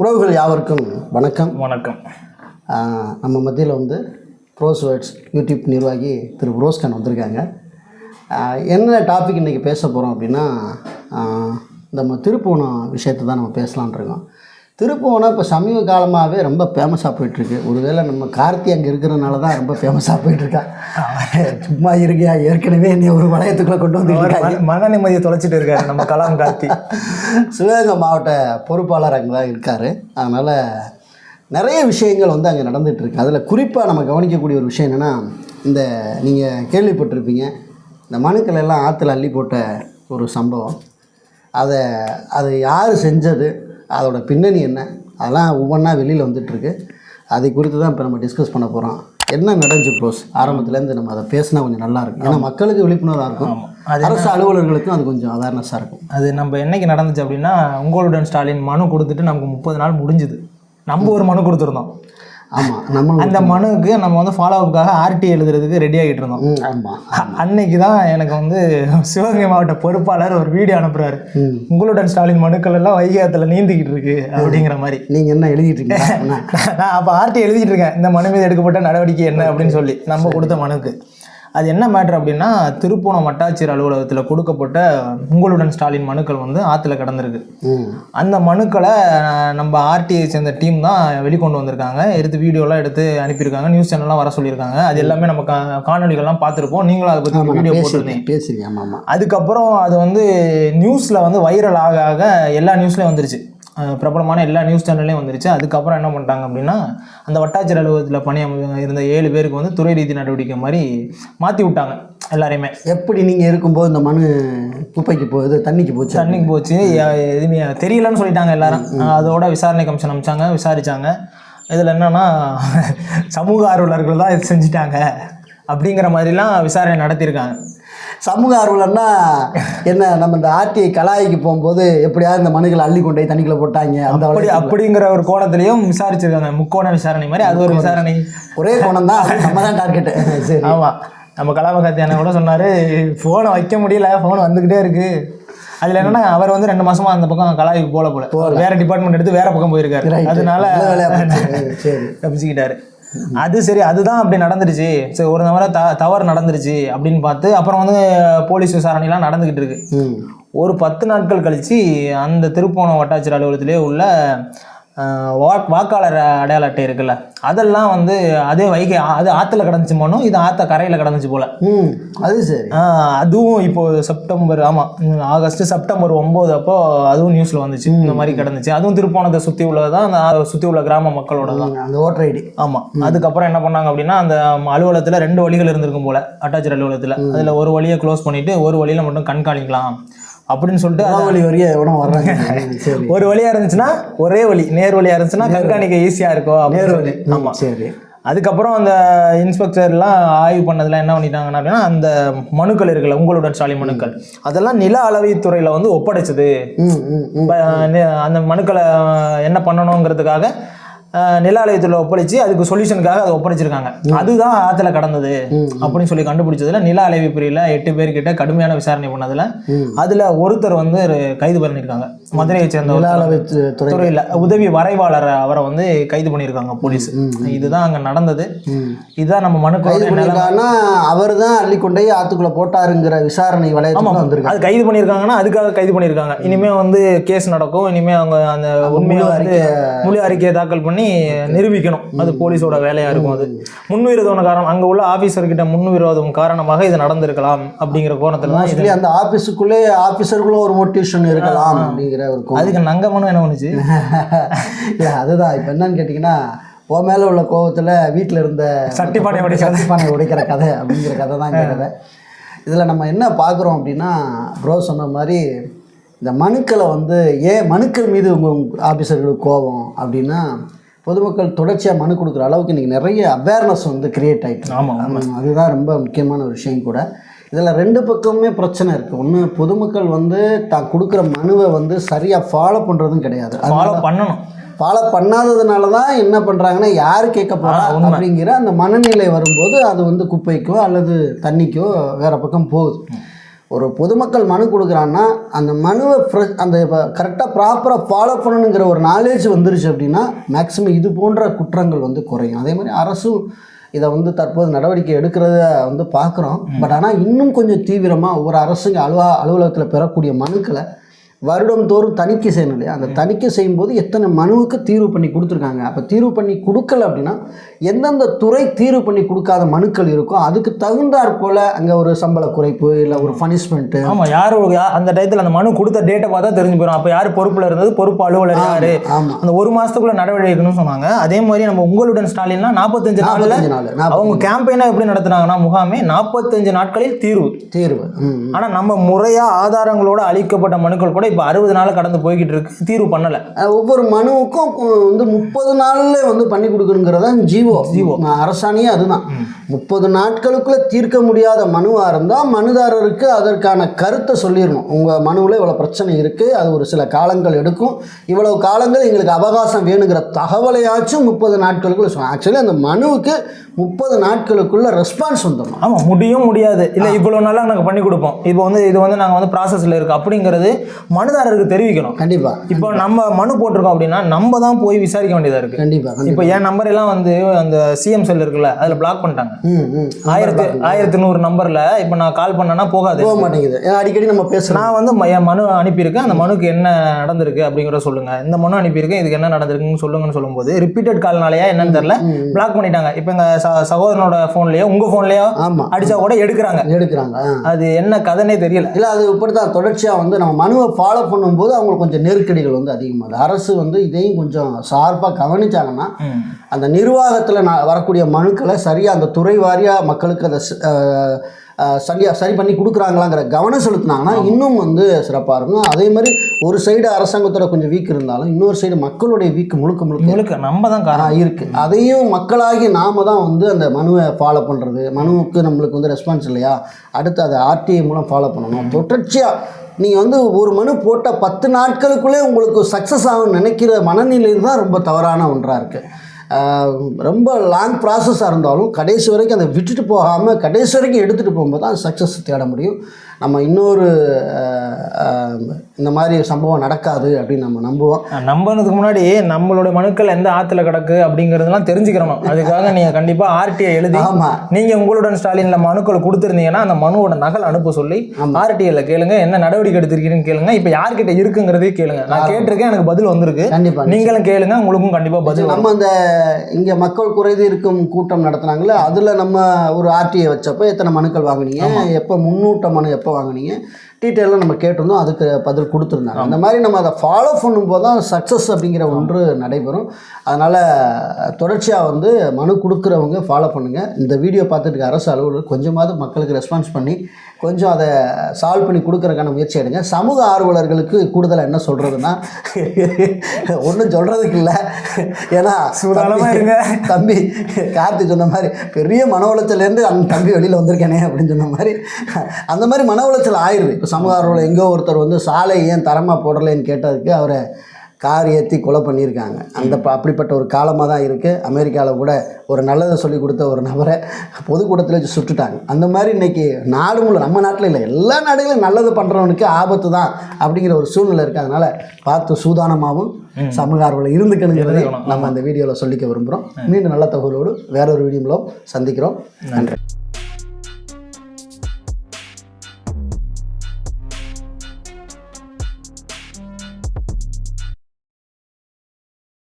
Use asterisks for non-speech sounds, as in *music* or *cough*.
உறவுகள் யாவருக்கும் வணக்கம். வணக்கம். நம்ம மத்தியில் வந்து ப்ரோஸ் வேர்ட்ஸ் யூடியூப் நிர்வாகி திரு ரோஸ்கான் வந்திருக்காங்க. என்ன டாபிக் இன்றைக்கி பேச போகிறோம் அப்படின்னா நம்ம திருப்போணம் விஷயத்தை தான் நம்ம பேசலாம்னு இருக்கோம். திருப்போணம் இப்போ சமீப காலமாகவே ரொம்ப ஃபேமஸாக போயிட்டுருக்கு. ஒருவேளை நம்ம கார்த்தி அங்கே இருக்கிறனால தான் ரொம்ப ஃபேமஸாக போயிட்டுருக்கா. சும்மா இருக்கியா? ஏற்கனவே என்னை ஒரு வளையத்துக்குள்ளே கொண்டு வந்து மன- நிம்மதியை தொலைச்சிட்டு இருக்காரு நம்ம கலாம் கார்த்தி. சிவகங்கை மாவட்ட பொறுப்பாளர் அங்கே தான் இருக்கார். அதனால் நிறைய விஷயங்கள் வந்து அங்கே நடந்துட்டு இருக்கு அதில் குறிப்பாக நம்ம கவனிக்கக்கூடிய ஒரு விஷயம் என்னென்னா இந்த நீங்கள் கேள்விப்பட்டிருப்பீங்க இந்த மனுக்கள் எல்லாம் ஆற்றுல அள்ளி போட்ட ஒரு சம்பவம். அதை அது யார் செஞ்சது? அதோட பின்னணி என்ன? அதெல்லாம் ஒவ்வொன்றா வெளியில் வந்துட்டுருக்கு. அதை குறித்து தான் இப்போ நம்ம டிஸ்கஸ் பண்ண போகிறோம் என்ன நடந்துச்சு ப்ரோஸ் ஆரம்பத்துலேருந்து நம்ம அதை பேசினா கொஞ்சம் நல்லா இருக்கும். ஏன்னா மக்களுக்கு விழிப்புணர்வாக இருக்கும். அரசு அலுவலர்களுக்கும் அது கொஞ்சம் அவேர்னஸாக இருக்கும். அது நம்ம என்னைக்கு நடந்துச்சு அப்படின்னா உங்களுடன் ஸ்டாலின் மனு கொடுத்துட்டு நமக்கு முப்பது நாள் முடிஞ்சுது. நம்ம ஒரு மனு கொடுத்துருந்தோம். ஆமாம் நம்ம அந்த மனுவுக்கு நம்ம வந்து ஃபாலோ அப்புக்காக ஆர்டி எழுதுறதுக்கு ரெடி ஆகிட்டு இருந்தோம். ஆமாம் அன்னைக்கு தான் எனக்கு வந்து சிவகங்கை மாவட்ட பொறுப்பாளர் ஒரு வீடியோ அனுப்புறாரு. உங்களுடன் ஸ்டாலின் மனுக்கள் எல்லாம் வைகாத்துல நீந்திக்கிட்டு இருக்கு அப்படிங்கிற மாதிரி. நீங்கள் என்ன எழுதிட்டு இருக்கீங்க? *laughs* நான் அப்போ ஆர்டி எழுதிட்டு இருக்கேன். இந்த மனு மீது எடுக்கப்பட்ட நடவடிக்கை என்ன அப்படின்னு சொல்லி நம்ம கொடுத்த மனுக்கு. அது என்ன மேட்ரு அப்படின்னா திருப்பூணம் வட்டாட்சியர் அலுவலகத்தில் கொடுக்கப்பட்ட உங்களுடன் ஸ்டாலின் மனுக்கள் வந்து ஆற்றுல கடந்திருக்கு. அந்த மனுக்களை நம்ம ஆர்டிஐ சேர்ந்த டீம் தான் வெளிக்கொண்டு வந்திருக்காங்க. எடுத்து வீடியோலாம் எடுத்து அனுப்பியிருக்காங்க. நியூஸ் சேனல்லாம் வர சொல்லியிருக்காங்க. அது எல்லாமே நம்ம கா- காணொளிகள்லாம் பார்த்துருப்போம். நீங்களும் அதை பற்றி வீடியோ போட்டிருந்தீங்க. பேசுறீங்க ஆமாம் அதுக்கப்புறம் அது வந்து நியூஸில் வந்து வைரல் ஆக ஆக எல்லா நியூஸ்லேயும் வந்துருச்சு. பிரபலமான எல்லா நியூஸ் சேனல்லையும் வந்துருச்சு. அதுக்கப்புறம் என்ன பண்ணிட்டாங்க அப்படின்னா அந்த வட்டாட்சியர் அலுவலகத்தில் பணி இருந்த ஏழு பேருக்கு வந்து துறை ரீதி நடவடிக்கை மாதிரி மாற்றி விட்டாங்க எல்லாரையுமே. எப்படி நீங்கள் இருக்கும்போது இந்த மனு குப்பைக்கு போகுது தண்ணிக்கு போச்சு? தண்ணிக்கு போச்சு. எதுவுமே தெரியலன்னு சொல்லிட்டாங்க எல்லாரும். அதோட விசாரணை கமிஷன் அமைச்சாங்க விசாரிச்சாங்க. இதில் என்னன்னா சமூக ஆர்வலர்கள் தான் இது செஞ்சுட்டாங்க அப்படிங்கிற மாதிரிலாம் விசாரணை நடத்தியிருக்காங்க. சமூக ஆர்வலர்னா என்ன நம்ம இந்த ஆர்டிஐ கலாய்க்கு போகும்போது எப்படியாவது இந்த மனுக்களை அள்ளி கொண்டு போய் தண்ணிக்குள்ள போட்டாங்க அந்த அப்படி அப்படிங்கிற ஒரு கோணத்திலையும் விசாரிச்சிருக்காங்க. முக்கோண விசாரணை மாதிரி அது ஒரு விசாரணை. ஒரே கோணம் தான் நம்ம தான் டார்கெட்டு சரி. ஆமா. நம்ம கலாபகாத்தி அண்ணன் கூட சொன்னாரு ஃபோனை வைக்க முடியல ஃபோன் வந்துகிட்டே இருக்கு. அதுல என்னன்னா அவர் வந்து ரெண்டு மாசமா அந்த பக்கம் கலாய்க்கு போல போல. வேற டிபார்ட்மெண்ட் எடுத்து வேற பக்கம் போயிருக்காரு. அதனால தப்பிச்சுக்கிட்டாரு. அது சரி அதுதான் அப்படி நடந்துருச்சு சரி ஒரு தவிர த தவறு நடந்துருச்சு அப்படின்னு பார்த்து அப்புறம் வந்து போலீஸ் விசாரணைலாம் நடந்துக்கிட்டு இருக்கு. ஒரு பத்து நாட்கள் கழிச்சு அந்த திருப்போணம் வட்டாட்சியர் அலுவலகத்திலே உள்ள வாக் வாக்காளர் அடையாள அட்டை இருக்குல்ல அதெல்லாம் வந்து அதே வைகை அது ஆற்றுல கிடந்துச்சு மனும் இது ஆற்ற கரையில் கிடந்துச்சு போல. அது சரி. அதுவும் இப்போ செப்டம்பர் ஆமாம் ஆகஸ்ட் செப்டம்பர் ஒம்பது அப்போ அதுவும் நியூஸில் வந்துச்சு இந்த மாதிரி கிடந்துச்சு. அதுவும் திருப்போணத்தை சுற்றி உள்ளது தான் அந்த சுற்றி உள்ள கிராம மக்களோட தான் அந்த ஓட்டர் ஐடி. ஆமாம் அதுக்கப்புறம் என்ன பண்ணாங்க அப்படின்னா அந்த அலுவலகத்தில் ரெண்டு வழிகள் இருந்திருக்கும் போல அட்டாச்சர் அலுவலகத்தில். அதில் ஒரு வழியை க்ளோஸ் பண்ணிட்டு ஒரு வழியில் மட்டும் கண்காணிக்கலாம். அப்படின்னு சொல்லிட்டு வழி வரைய எவனோ வர்றாங்க. *laughs* ஒரு வழியா இருந்துச்சுன்னா ஒரே வழி நேர் வழியா இருந்துச்சுன்னா கண்காணிக்க ஈஸியா இருக்கும் நேர் வழி. ஆமா. சரி. அதுக்கப்புறம் அந்த இன்ஸ்பெக்டர்லாம் ஆய்வு பண்ணதுல என்ன பண்ணிட்டாங்கன்னா அப்படின்னா அந்த மனுக்கள் இருக்குல்ல உங்களுடன் சாலை மனுக்கள். அதெல்லாம் நில அளவைத்துறையில வந்து ஒப்படைச்சது. அந்த மனுக்களை என்ன பண்ணணுங்கிறதுக்காக நில அளவைத்துறையில் ஒப்படைச்சு அதுக்கு சொல்யூஷனுக்காக அதை ஒப்படைச்சிருக்காங்க. அதுதான் ஆத்துல கடந்தது அப்படின்னு சொல்லி கண்டுபிடிச்சதுல நில அளவை பிரிவில் எட்டு பேர்கிட்ட கடுமையான விசாரணை பண்ணதுல அதுல ஒருத்தர் வந்து கைது பண்ணியிருக்காங்க. மதுரையை சேர்ந்த துறையில் உதவி வரைவாளர் அவரை வந்து கைது பண்ணியிருக்காங்க போலீஸ். இதுதான் அங்க நடந்தது. இதுதான் நம்ம நிலை. பண்ணியிருக்காங்கன்னா அவர் தான் அள்ளி கொண்டு போய் ஆத்துக்குள்ள போட்டாருங்கிற விசாரணை வந்திருக்காங்க அது கைது பண்ணியிருக்காங்கன்னா அதுக்காக கைது பண்ணியிருக்காங்க. இனிமே வந்து கேஸ் நடக்கும். இனிமே அவங்க அந்த உண்மையை வந்து முழு அறிக்கையை தாக்கல் பண்ணி நிரூபிக்கணும். அது போலீஸோட வேலையா இருக்கும் அது. முன்விரோதம் காரணம். அங்க உள்ள ஆபீசர் கிட்ட முன்விரோதம் காரணமாக இது நடந்திருக்கலாம் அப்படிங்கிற கோணத்துல தான் அந்த ஆஃபீஸுக்குள்ளே ஆஃபீஸருக்குள்ள ஒரு மோட்டிவேஷன் இருக்கலாம் அப்படிங்கிற ஒரு. அதுக்கு நங்க மனு என்ன பண்ணுச்சு? *laughs* இல்ல அதுதான். இப்போ என்னன்னு கேட்டிங்கன்னா உன் மேலே உள்ள கோவத்தில் வீட்டில் இருந்த சட்டிப்பானை உடைக்கிற சட்டிப்பானை உடைக்கிற கதை அப்படிங்கிற கதை தான் கதை இதில் நம்ம என்ன பார்க்குறோம் அப்படின்னா ப்ரோ சொன்ன மாதிரி இந்த மனுக்களை வந்து ஏன் மனுக்கள் மீது உங்கள் ஆஃபீஸர்களுக்கு கோபம் அப்படின்னா பொதுமக்கள் தொடர்ச்சியாக மனு கொடுக்குற அளவுக்கு இன்றைக்கி நிறைய அவேர்னஸ் வந்து கிரியேட் ஆகிட்டு ஆமா, அதுதான் ரொம்ப முக்கியமான ஒரு விஷயம் கூட. இதில் ரெண்டு பக்கமுமே பிரச்சனை இருக்குது ஒன்று பொதுமக்கள் வந்து தான் கொடுக்குற மனுவை வந்து சரியாக ஃபாலோ பண்ணுறதும் கிடையாது. ஃபாலோ பண்ணணும். ஃபாலோ பண்ணாததுனால தான் என்ன பண்ணுறாங்கன்னா யார் கேட்க போறா அப்படிங்கிற அந்த மனநிலை வரும்போது அது வந்து குப்பைக்கோ அல்லது தண்ணிக்கோ வேற பக்கம் போகுது. ஒரு பொதுமக்கள் மனு கொடுக்குறான்னா அந்த மனுவை ஃப்ரெ- அந்த கரெக்டாக ப்ராப்பராக ஃபாலோ பண்ணணுங்கிற ஒரு நாலேஜ் வந்துருச்சு அப்படின்னா மேக்ஸிமம் இது போன்ற குற்றங்கள் வந்து குறையும். அதே மாதிரி அரசும் இதை வந்து தற்போது நடவடிக்கை எடுக்கிறத வந்து பார்க்குறோம். பட் ஆனால் இன்னும் கொஞ்சம் தீவிரமாக ஒவ்வொரு அரசுங்க அலுவா அலுவலகத்தில் பெறக்கூடிய மனுக்களை வருடம்தோறும் தணிக்கை செய்யணும் இல்லையா? அந்த தணிக்கை செய்யும்போது எத்தனை மனுவுக்கு தீர்வு பண்ணி கொடுத்துருக்காங்க? அப்போ தீர்வு பண்ணி கொடுக்கல அப்படின்னா எந்தெந்த துறை தீர்வு பண்ணி கொடுக்காத மனுக்கள் இருக்கோ அதுக்கு தகுந்தாற் போல் அங்கே ஒரு சம்பள குறைப்பு இல்லை ஒரு பனிஷ்மெண்ட்டு ஆமா யாரு அந்த டயத்துல அந்த மனு கொடுத்த டேட்டை பார்த்தா தெரிஞ்சு போயிடும் அப்ப யாரு பொறுப்புல இருந்தது? பொறுப்பு அலுவலர் யாரு? ஆமாம் அந்த ஒரு மாசத்துக்குள்ள நடவடிக்கை எடுக்கணும்னு சொன்னாங்க. அதே மாதிரி நம்ம உங்களுடன் ஸ்டாலின்னா நாற்பத்தஞ்சு நாள்ல அவங்க நாற்பத்தஞ்சு கேம்பெயினா எப்படி நடத்துனாங்கன்னா முகாமே நாற்பத்தஞ்சு நாட்களில் தீர்வு. தீர்வு. ம் ம். ஆனா நம்ம முறையா ஆதாரங்களோட அளிக்கப்பட்ட மனுக்கள் கூட இப்ப அறுபது நாள் கடந்து போய்கிட்டு இருக்கு. தீர்வு பண்ணல. ஒவ்வொரு மனுவுக்கும் வந்து முப்பது நாள்ல வந்து பண்ணி கொடுக்கணுங்கிறதா ஜீவோ ஜீவோ அரசாணையே அதுதான். முப்பது நாட்களுக்குள்ள தீர்க்க முடியாத மனுவா இருந்தால் மனுதாரருக்கு அதற்கான கருத்தை சொல்லிடணும். உங்க மனுவில் இவ்வளோ பிரச்சனை இருக்கு அது ஒரு சில காலங்கள் எடுக்கும். இவ்வளவு காலங்கள் எங்களுக்கு அவகாசம் வேணுங்கிற தகவலையாச்சும் முப்பது நாட்களுக்குள்ள சொல்லணும் ஆக்சுவலி அந்த மனுவுக்கு முப்பது நாட்களுக்குள்ள ரெஸ்பான்ஸ் வந்துடணும். ஆமா முடியும் முடியாது. இல்ல இவ்வளவு நாளா நாங்க பண்ணி கொடுப்போம். இப்போ வந்து இது வந்து நாங்க வந்து ப்ராசஸ்ல இருக்கு. அப்படிங்கிறது மனுதாரருக்கு தெரிவிக்கணும். கண்டிப்பா. இப்போ நம்ம மனு போட்டிருக்கோம் அப்படின்னா நம்ம தான் போய் விசாரிக்க வேண்டியதா இருக்கு. கண்டிப்பா இப்போ என் நம்பர் எல்லாம் வந்து அந்த சிஎம் செல் இருக்குல்ல அதுல பிளாக் பண்ணிட்டாங்க. ஆயிரத்தி ஆயிரத்தி நூறு நம்பர்ல இப்போ நான் கால் பண்ணேன்னா போகாது. போக மாட்டேங்குது. அடிக்கடி நம்ம பேசுகிறோம் நான் வந்து என் மனு அனுப்பியிருக்கேன். அந்த மனுக்கு என்ன நடந்திருக்கு அப்படிங்கிறத சொல்லுங்க. இந்த மனு அனுப்பியிருக்கேன் இதுக்கு என்ன நடந்திருக்குன்னு சொல்லுங்கன்னு சொல்லும்போது ரிப்பீட்டட் கால்னாலயா என்னன்னு தெரியல. பிளாக் பண்ணிட்டாங்க. இப்போ எங்க சகோதரனோட ஃபோன்லயோ உங்க ஃபோன்லயோ ஆமாம் அடிச்சா கூட எடுக்கிறாங்க. எடுக்கிறாங்க அது என்ன கதைனே தெரியல. இல்லை அது இப்படி தான் தொடர்ச்சியாக வந்து நம்ம மனுவை ஃபாலோ பண்ணும்போது அவங்களுக்கு கொஞ்சம் நெருக்கடிகள் வந்து அதிகமாகுது அரசு வந்து இதையும் கொஞ்சம் ஷார்ப்பாக கவனிச்சாங்கன்னா ம். அந்த நிர்வாகத்தில் நான் வரக்கூடிய மனுக்களை சரியாக அந்த துறை வாரியாக மக்களுக்கு அதை ச- அஹ், அஹ், சரியா சரி பண்ணி கொடுக்குறாங்களாங்கிற கவனம் செலுத்தினாங்கன்னா இன்னும் வந்து சிறப்பாக இருக்கும். அதே மாதிரி ஒரு சைடு அரசாங்கத்தோட கொஞ்சம் வீக் இருந்தாலும் இன்னொரு சைடு மக்களுடைய வீக் முழுக்க முழுக்க முழுக்க நம்ம தான் காரணம். ஆ, இருக்கு. அதையும் மக்களாகி நாம தான் வந்து அந்த மனுவை ஃபாலோ பண்ணுறது மனுவுக்கு நம்மளுக்கு வந்து ரெஸ்பான்ஸ் இல்லையா? அடுத்து அதை ஆர்டிஐ மூலம் ஃபாலோ பண்ணணும். தொடர்ச்சியாக நீங்கள் வந்து ஒரு மனு போட்ட பத்து நாட்களுக்குள்ளே உங்களுக்கு சக்ஸஸ் ஆகும் நினைக்கிற மனநிலை தான் ரொம்ப தவறான ஒன்றாக இருக்குது ரொம்ப லாங் ப்ராசஸாக இருந்தாலும் கடைசி வரைக்கும் அதை விட்டுட்டு போகாமல் கடைசி வரைக்கும் எடுத்துகிட்டு போகும்போது தான் சக்ஸஸ் தேட முடியும். நம்ம இன்னொரு இந்த மாதிரி சம்பவம் நடக்காது அப்படின்னு நம்ம நம்புவோம். நம்பினதுக்கு முன்னாடி நம்மளுடைய மனுக்கள் எந்த ஆத்துல கிடக்கு அப்படிங்கறதெல்லாம் தெரிஞ்சுக்கிறணும் அதுக்காக நீங்க கண்டிப்பா ஆர்டிஐ எழுதி ஆமாம் நீங்க உங்களுடன் ஸ்டாலின்ல மனுக்கள் கொடுத்துருந்தீங்கன்னா அந்த மனுவோட நகல் அனுப்ப சொல்லி ஆர்டிஐல கேளுங்க என்ன நடவடிக்கை எடுத்திருக்கீங்கன்னு கேளுங்க. இப்ப யார்கிட்ட இருக்குங்கிறதே கேளுங்க. நான் கேட்டிருக்கேன் எனக்கு பதில் வந்திருக்கு. கண்டிப்பாக நீங்களும் கேளுங்க உங்களுக்கும் கண்டிப்பா பதில். நம்ம அந்த இங்கே மக்கள் குறைதி இருக்கும் கூட்டம் நடத்துனாங்களே அதில் நம்ம ஒரு ஆர்டிஐ வச்சப்போ எத்தனை மனுக்கள் வாங்குனீங்க எப்போ முன்னூட்ட மனு எப்போ வாங்குனீங்க? டீட்டெயிலாக நம்ம கேட்டிருந்தோம். அதுக்கு பதில் கொடுத்துருந்தாங்க. அந்த மாதிரி நம்ம அதை ஃபாலோ பண்ணும்போது தான் சக்ஸஸ் அப்படிங்கிற ஒன்று நடைபெறும். அதனால் தொடர்ச்சியாக வந்து மனு கொடுக்குறவங்க ஃபாலோ பண்ணுங்கள் இந்த வீடியோ பார்த்துட்டு அரசு அலுவலர் கொஞ்சமாவது மக்களுக்கு ரெஸ்பான்ஸ் பண்ணி கொஞ்சம் அதை சால்வ் பண்ணி கொடுக்கறதுக்கான முயற்சி எடுங்க. சமூக ஆர்வலர்களுக்கு கூடுதலாக என்ன சொல்கிறதுனா ஒன்றும் சொல்கிறதுக்கு இல்லை. ஏன்னா இருங்க. தம்பி கார்த்தி சொன்ன மாதிரி பெரிய மன உளைச்சல்லேருந்து அந்த தம்பி வெளியில் வந்திருக்கேனே அப்படின்னு சொன்ன மாதிரி அந்த மாதிரி மன உளைச்சல் ஆயிடுது இப்போ சமூக ஆர்வலர் எங்கோ ஒருத்தர் வந்து சாலை ஏன் தரமாக போடலைன்னு கேட்டதுக்கு அவரை கார் ஏற்றி கொலை பண்ணியிருக்காங்க. அந்த அப்படிப்பட்ட ஒரு காலமாக தான் இருக்குது அமெரிக்காவில் கூட ஒரு நல்லதை சொல்லி கொடுத்த ஒரு நபரை பொதுக்கூட்டத்தில் வச்சு சுட்டுட்டாங்க. அந்த மாதிரி இன்னைக்கு நாடு முழு நம்ம நாட்டில் இல்லை. எல்லா நாடுகளும் நல்லது பண்ணுறவனுக்கு ஆபத்து தான் அப்படிங்கிற ஒரு சூழ்நிலை இருக்குது அதனால் பார்த்து சூதானமாகவும் சமூக ஆர்வலர் இருந்துக்கணுங்கிறதை. நம்ம அந்த வீடியோவில் சொல்லிக்க விரும்புகிறோம் மீண்டும் நல்ல தகவலோடு வேற ஒரு வீடியோவில் சந்திக்கிறோம். நன்றி.